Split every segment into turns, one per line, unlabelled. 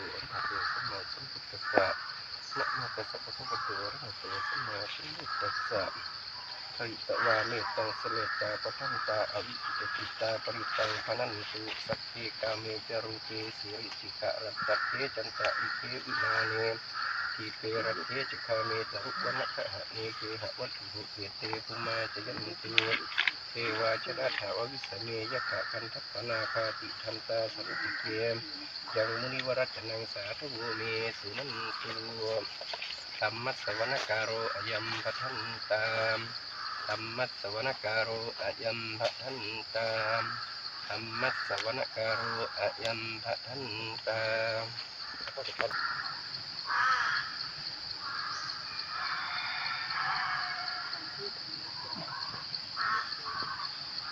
ตุอะระหะโตสัมมาสัมพุทธัสสะนะโมตัสสะภะคะวะโตอะระหะโตสัมมาสัมพุทธัสสะภริตวาเมตังสเลตาปะทันตาอวิจิตติตาปริตังพนันตุสัพเพกาเมจารุเปสิริจิกะรัตตะเทจันตะอิเทวิมาเนทีเปรัตเทจิคาเมตรุวันะหะเนเกหะวัตถุเกเตภุมาจยันติ เทวาชนะถาววิสเมยะขะคันทัพนาคาติทันตาสันติเกมยังมุนิวรัตนังสาธุโวเมสุนันตุธรรมัสสวนการโรอยัมปะทันตามธรรมัสสวนการโรอยัมปะทันตามธรรมัสสวนการโรอยัมปะทันตาม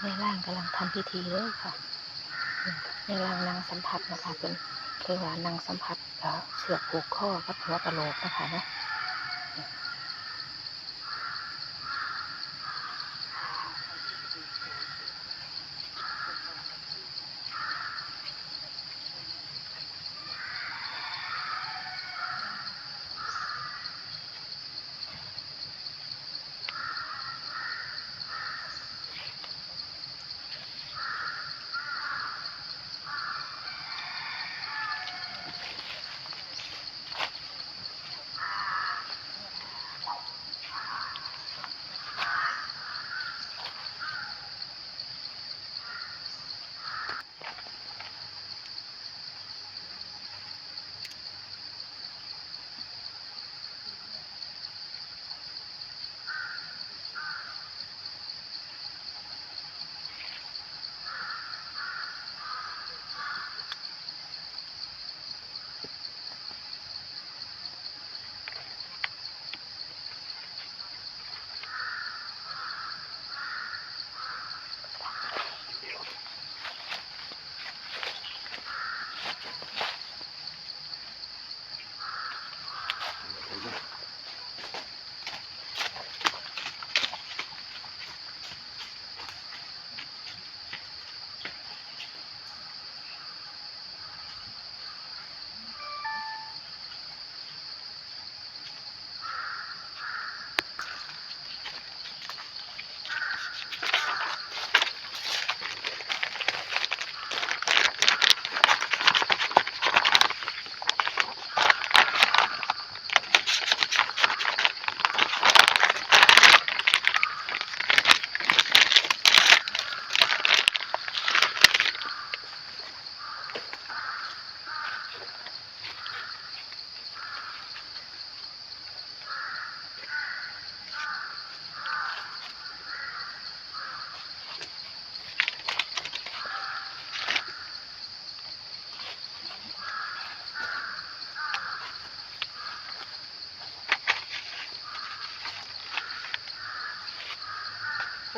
ในร่างกำลังทำพิธีเลยค่ะในร่างนางสัมผัสนะคะเป็นคือว่านางสัมผัสเสือกผูกข้อกับหัวกะโหลกนะคะเนาะ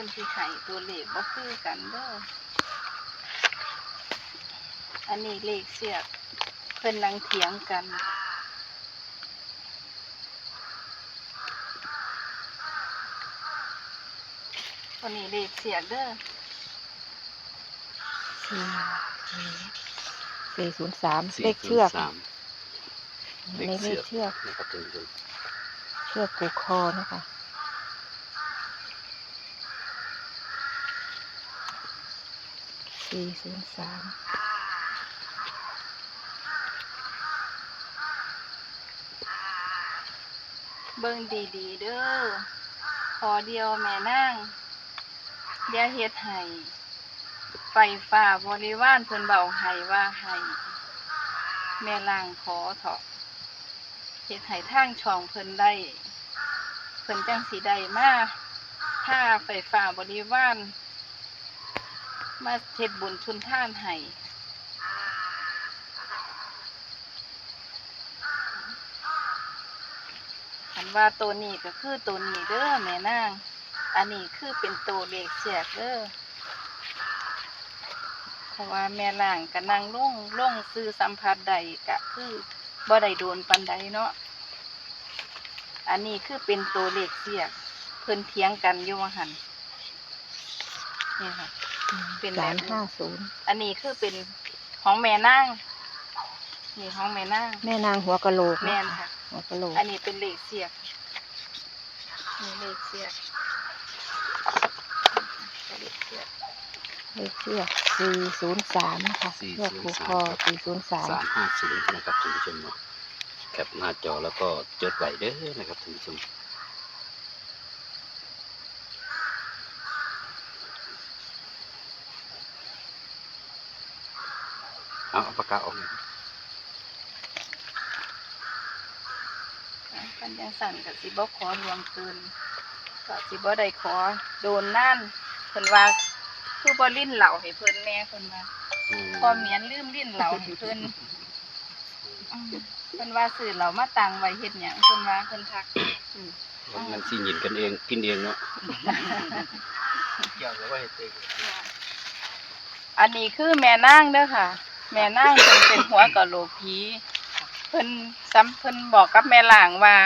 พิ่นสิให้ตัวเลขบ่คือกันเด้ออันนี้เลขเสียกเพิ่นนังเถียงกันอันนี้เลขเสียกเด้อ
สี่สี่ศูนย์สามเลขเชือก
403
ในเลขเชือก
นะครับท่านผู้ชม
เชือกผูกคอนะคะ สี่ศูนย์สาม
เบิ่งดีๆเด้อ ขอเดียวแม่นางอย่าเฮ็ดให้ไฟฟ้าบริวารเพิ่นเบาให้ว่าให้แม่ล่างขอเถาะเฮ็ดให้ทางช่องเพิ่นได้ เพิ่นจังสิได้มาถ้าไฟฟ้าบริวาร มาเฮ็ดบุญทุนท่านให้อันว่าตัวนี้ก็คือตัวนี้เด้อแม่นาง อันนี้คือเป็นตัวเลขเสียกเด้อ เพราะว่าแม่ล่างก็นั่งลงลงซื้อสัมผัสใดก็คือบ่ได้โดนปันใดเนาะ อันนี้คือเป็นตัวเลขเสียกเพิ่นเถียงกันอยู่ว่าหันนี่ค่ะ เป็นแบบ
สาม
นี้
ห้าศูนย์
อันนี้คือเป็นของแม่นางนี่ห้องแม่นาง
แม่นางหัวกะโหลก
แม่นค่ะ
หัวกะโหลก
อันนี้เป็นเหล็กเสียบนี่เหล็กเสียบเหล็กเสียบ
เลขเชือกสี่ศูนย์สามนะคะเชือกผูกคอสี่ศูนย์สาม
สามห้าศูนย์นะครับท่านผู้ชมเนาะแคปหน้าจอแล้วก็จดไว้เด้อนะครับท่านผู้ชม เอาเอาปากกาออกหน่อย
ปันยังสั่นกับสิบ่ขอลวงเกินก็สิบ่ได้ขอ โดนนั่นเพิ่นว่าคือบ่ลิ้นเหล่าให้เพิ่นแน่เพิ่นว่า
อืม
พอเมียนลืมลิ้นเหล่าให้เพิ่นอืมเพิ่นว่าซื้อเหล่ามาตังไว้เฮ็ดหยังเพิ่นว่าเพิ่นทักอืม
มันสิหยินกันเองกินเองเนาะ
เกี่ยวกับว่าให้ตี
อันนี้คือแม่นางเด้อค่ะ แม่นางเพิ่นเป็นหัวกะโหลกผีเพิ่นซ้ำเพิ่นบอกกับแม่ล่างว่า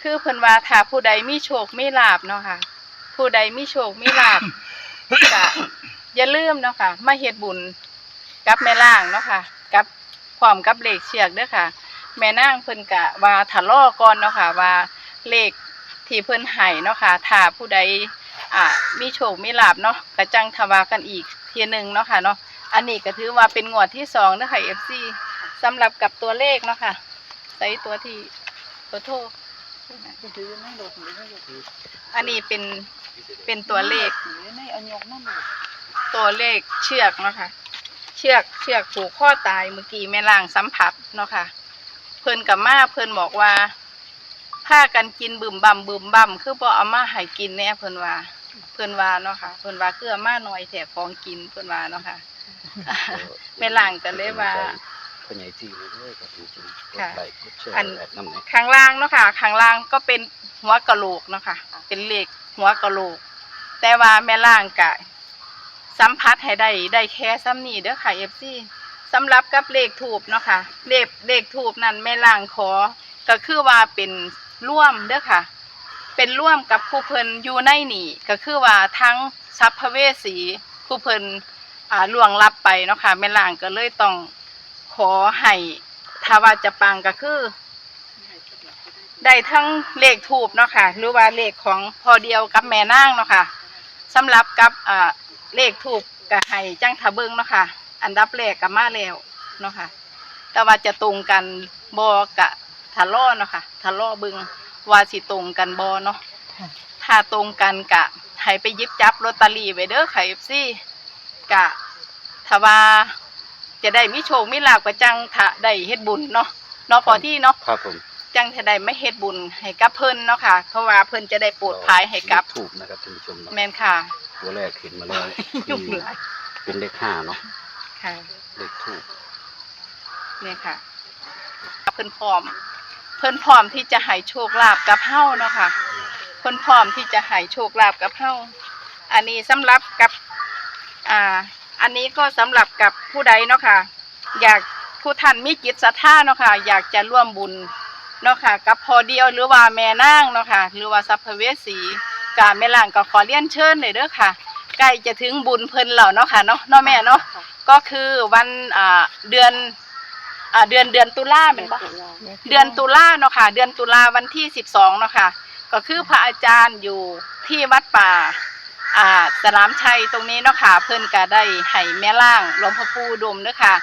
คือเพิ่นว่าถ้าผู้ใดมีโชคมีลาบเนาะค่ะ ผู้ใดมีโชคมีลาบก็อย่าลืมเนาะค่ะ มาเฮ็ดบุญกับแม่ล่างเนาะค่ะ กับพร้อมกับเลขเชือกเด้อค่ะ แม่นางเพิ่นกะว่าถ้ารอก่อนเนาะค่ะ ว่าเลขที่เพิ่นให้เนาะค่ะถ้าผู้ใดอ่ามีโชคมีลาบเนาะก็จังทว่ากันอีกเทียหนึงเนาะค่ะเนาะ อันนี้ก็ถือว่าเป็นงวดที่สองเด้อค่ะ FC สำหรับกับตัวเลขเนาะค่ะใส่ตัวที่ตัวโทษอันนี้เป็นเป็นตัวเลขตัวเลขเชือกเนาะค่ะเชือกเชือกผูกข้อตายเมื่อกี้แม่ล่างสัมผัสเนาะค่ะเพิ่นกับมาเพิ่นบอกว่าพากันกินบึมบั่มบึมบั่มคือบ่เอามาให้กินแน่เพิ่นว่า เพิ่นว่าเนาะค่ะ เพิ่นว่าคือเอมาหน่อยแถของกินเพิ่นว่าเนาะค่ะ แม่ล่างก็เลยว่า
พ่อใหญ่ที่เลยเด้อครับท่านผู้ชมกด
ค่ะ
ไลค์กดแชร์
อัน
แอดน้ำหน่อย
ข้างล่างเนาะค่ะข้างล่างก็เป็นหัวกะโหลกเนาะค่ะเป็นเลขหัวกะโหลก แต่ว่าแม่ล่างกะสัมผัสให้ได้ได้แค่ซ้ำนี้เด้อค่ะ FC สำหรับกับเลขถูกเนาะค่ะเลขเลขถูกนั้นแม่ล่างขอ ก็คือว่าเป็นร่วมเด้อค่ะ เป็นร่วมกับผู้เพิ่นอยู่ในนี่ ก็คือว่าทั้งทรัพเวสีผู้เพิ่น อ่าล่วงลับไปเนาะค่ะแม่ล่างก็เลยต้องขอให้ถ้าว่าจะปังก็คือ ได้ทั้งเลขถูกเนาะค่ะหรือว่าเลขของพอเดียวกับแม่นางเนาะค่ะสำหรับกับอ่าเลขถูกก็ให้จังทะเบิงเนาะค่ะ อันดับแรกก็มาแล้วเนาะค่ะ แต่ว่าจะตรงกันบอกะทะเลาะเนาะค่ะทะเลาะเบิงว่าสิตรงกันบอเนาะ
ค่ะ
ถ้าตรงกันกะให้ไปหยิบจับลอตเตอรี่ไว้เด้อค่ะเอฟซี กะถ้าว่าจะได้มีโชคมีลาภก็จังถ้าได้เฮ็ดบุญเนาะเนาะพอที่เนาะ
ครับผม
จังจะได้ไม่เฮ็ดบุญให้กับเพิ่นเนาะค่ะ เพราะว่าเพิ่นจะได้โปรดภายให้กับ
ถูกนะครับท่านผู้ชมเนาะ
แม่นค่ะ
ตัวแรกเห็นมาแล้ว
ยุ่ง
คือ
หลาย
เป็นเลขห้าเนาะ
ค่ะ
เลขถูก
เนี่ยค่ะ เพิ่นพร้อม เพิ่นพร้อมที่จะให้โชคลาภกับเฮาเนาะค่ะ เพิ่นพร้อมที่จะให้โชคลาภกับเฮาอันนี้สำหรับกับ อ่า อันนี้ก็สำหรับกับผู้ใดเนาะค่ะ อยากผู้ท่านมีจิตศรัทธาเนาะค่ะ อยากจะร่วมบุญเนาะค่ะ กับพอเดียวหรือว่าแม่นางเนาะค่ะ หรือว่าสัพเพเวสีกาแม่ล่างก็ขอเรียนเชิญเลยเด้อค่ะใกล้จะถึงบุญเพิ่นแล้วเนาะค่ะเนาะเนาะแม่เนาะก็คือวันอ่าเดือนอ่าเดือนเดือนตุลาเป็นปะเดือนตุลาเนาะค่ะ เดือนตุลาวันที่สิบสองเนาะค่ะ ก็คือพระอาจารย์อยู่ที่วัดป่า สนามชัยตรงนี้เนาะค่ะเพิ่นก็ได้ให้แม่ล่างหลวงพ่อปู่ดมเด้อค่ะ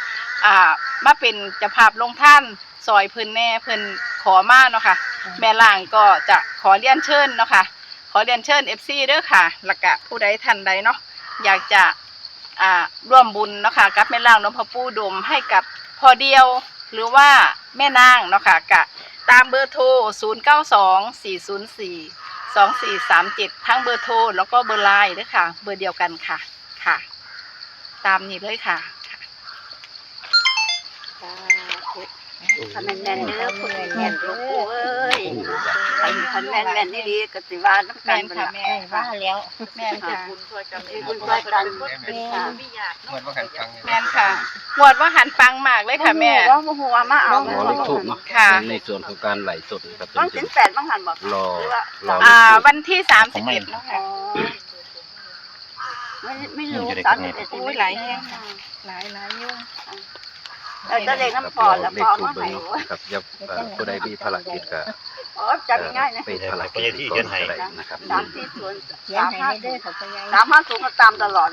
อ่ามาเป็นเจ้าภาพลงท่านซอยเพิ่นแน่เพิ่นขอมาเนาะค่ะ แม่ล่างก็จะขอเรียนเชิญเนาะค่ะ ขอเรียนเชิญ FC เด้อค่ะแล้วก็ผู้ใดท่านใดเนาะอยากจะอ่าร่วมบุญเนาะค่ะกับแม่ล่างหลวงพ่อปู่ดมให้กับพอเดียวหรือว่าแม่นางเนาะค่ะกะตามเบอร์โทร 0 9 2 4 0 4 2 4 3 7ทั้งเบอร์โทรแล้วก็เบอร์ไลน์ด้วยค่ะ เบอร์เดียวกันค่ะค่ะ ตามนี้เลยค่ะ
คันแม่นแม่นเด้อผู้แม่นแม่นหลวงปู่เอ้ย คันคันแม่นแม่นนี่ดีก็สิว่าน้ำกั
แม่
น
น
พุ่น
ค่ะ
ล่ะ
แม่
ว่าแล้ว
แม่นค่ะ
บุญช่วยกันบุญช่วยกัน
เหมือนว่ากันฟังเนี่ย
แม่นค่ะหวดว่าหันฟังมากเลยค่ะแม่
ว่าบ่ฮู้ว่ามาเอา
อ๋อเลขถูกเนาะ
ค่ะ
ในส่วนของการไหลสดนะครับ
ต้
ท่า
อนง
ผู้ช
สิน
ม
แปดบ้างหันบ่
รอ
หรือว่าร
อ
อ่า
เลขถูก
วันที่สามสิบเอ็ดเนาะ
อ๋
ค่ะ
อไม่ไม่รู้
มันจะได้
สาม
คะแนน
สิบเอ็ด
อุ้ยหลายแห้งค่ะ หลายหลายอยุ่ง
เออก็เลยน้ำพอแล้ว
เล
พ
ข
อ
ถู
มาก
เบิ่
ให้
งนะครับอย่าเอ่อผู้ใดมีภารกิจก็
อ๋อจำง่ายๆนะ
เป็นภารกิจก่อนก็ได้นะครับ
สามที่ศูนย์
เขียน
สาม
ให้
ห้า
ในเด้อเขาไปยัง
สามห้าศูนย์ก็ตามตลอด